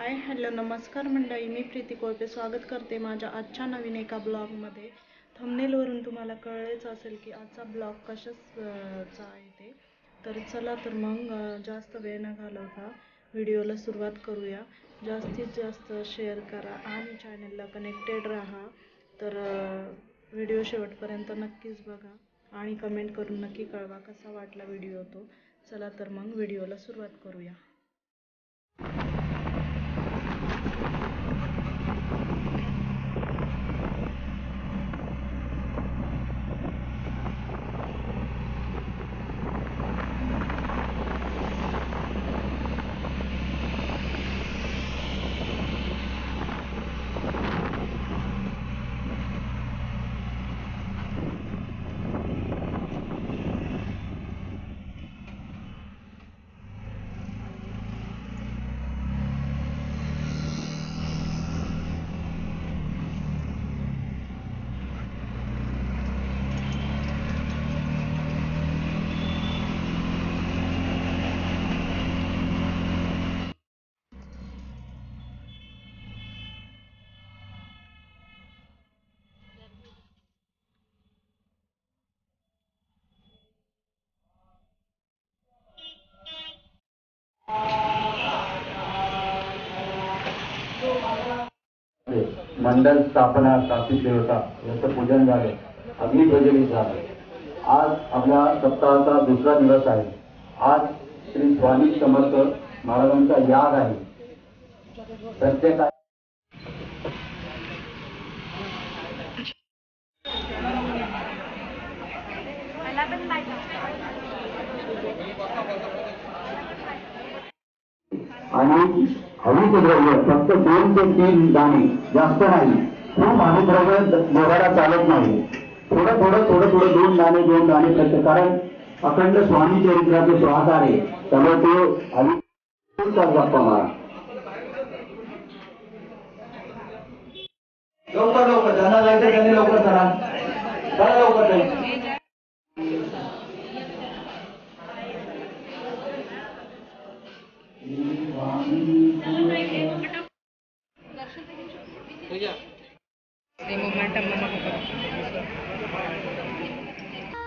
Hi hello नमस्कार मंडळी. मी प्रीती कोळपे स्वागत करते माझ्या आजच्या नवीन एका ब्लॉगमध्ये. थंबनेलवरून तुम्हाला कळलेच असेल की आजचा ब्लॉग कशाचा आहे ते. तर चला तर मग जास्त वेळ न घालवता व्हिडिओला सुरुवात करूया. जास्तीत जास्त शेअर करा आणि चॅनलला कनेक्टेड राहा. तर व्हिडिओ शेवटपर्यंत नक्कीच बघा आणि कमेंट करून नक्की कळवा कसा वाटला व्हिडिओ तो. चला तर मग व्हिडिओला सुरुवात करूया. मंडल स्थापना स्थापित देवता याचं पूजन झालं. अग्निप्रज्वलित झालं. आज आपल्या सप्ताहाचा दुसरा दिवस आहे. आज श्री स्वामी समर्थ महाराजांचा याग आहे. प्रत्येका आणि हरित द्रव्य फक्त दोन ते तीन दाणे जास्त नाही. खूप द्रव्य दोघाला चालत नाही. थोडं थोडं थोडं थोडं दोन दाणे दोन दाणे प्रत्येक कारण अखंड स्वामी चरित्राचे स्वाहार आहे. त्यामुळे ते हरित गप्पा मारा. लवकर लवकर. जायचं त्यांनी लवकर लवकर ये मूवमेंट हम लोग